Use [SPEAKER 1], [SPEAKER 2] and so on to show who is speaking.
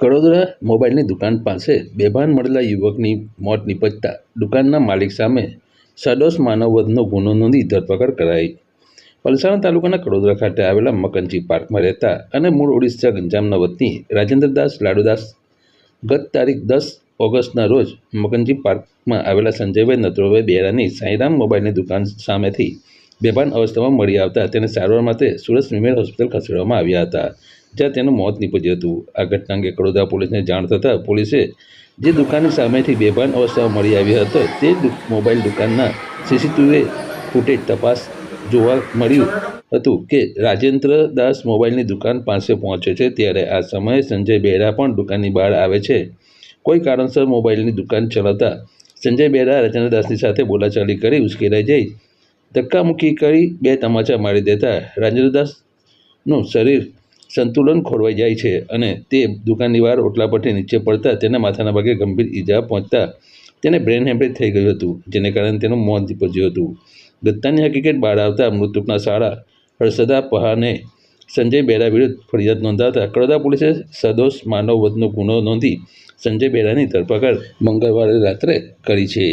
[SPEAKER 1] કડોદરા મોબાઈલની દુકાન પાસે બેભાન મળેલા યુવકની મોત નિપજતા દુકાનના માલિક સામે સડોસ માનવવધનો ગુનો નોંધી ધરપકડ કરાઈ. પલસાણા તાલુકાના કડોદરા ખાતે આવેલા મકનજી પાર્કમાં રહેતા અને મૂળ ઓડિશા ગંજામના વતની રાજેન્દ્રદાસ લાડુદાસ ગત તારીખ દસ ઓગસ્ટના રોજ મકનજી પાર્કમાં આવેલા સંજયભાઈ નથુરાભાઈ બેરાની સાંઈરામ મોબાઈલની દુકાન સામેથી બેભાન અવસ્થામાં મળી આવતા તેને સારવાર માટે સુરત સ્મીમેર હોસ્પિટલ ખસેડવામાં આવ્યા હતા. જ્યાં તેનું મોત નીપજ્યું હતું. આ ઘટના અંગે કડોદરા પોલીસને જાણ થતાં પોલીસે જે દુકાનની સામેથી બેભાન અવસ્થામાં મળી આવ્યો હતો, તે મોબાઈલ દુકાનના સીસીટીવી ફૂટેજ તપાસ જોવા મળ્યું હતું કે રાજેન્દ્ર દાસ મોબાઈલની દુકાન પાસે પહોંચે છે, ત્યારે આ સમયે સંજય બેરા પણ દુકાનની બહાર આવે છે. કોઈ કારણસર મોબાઈલની દુકાન ચલાવતા સંજય બેરા રાજેન્દ્ર દાસની સાથે બોલાચાલી કરી ઉશ્કેરાઈ જઈ ધક્કામુક્કી કરી બે તમાચા મારી દેતા. રાજેન્દ્ર દાસનું શરીર સંતુલન ખોરવાઈ જાય છે અને તે દુકાનની બહાર ઓટલા પરથી નીચે પડતા તેના માથાના ભાગે ગંભીર ઈજા પહોંચતા તેને બ્રેન હેમરેજ થઈ ગયું હતું, જેને કારણે તેનું મોત નીપજ્યું હતું. ઘટનાની હકીકત બહાર આવતા મૃતકના શાળા હર્ષદા પહાને સંજય બેરા વિરુદ્ધ ફરિયાદ નોંધાવતા કડોદા પોલીસે સદોષ માનવ વધનો ગુનો નોંધી સંજય બેરાની ધરપકડ મંગળવારે રાત્રે કરી છે.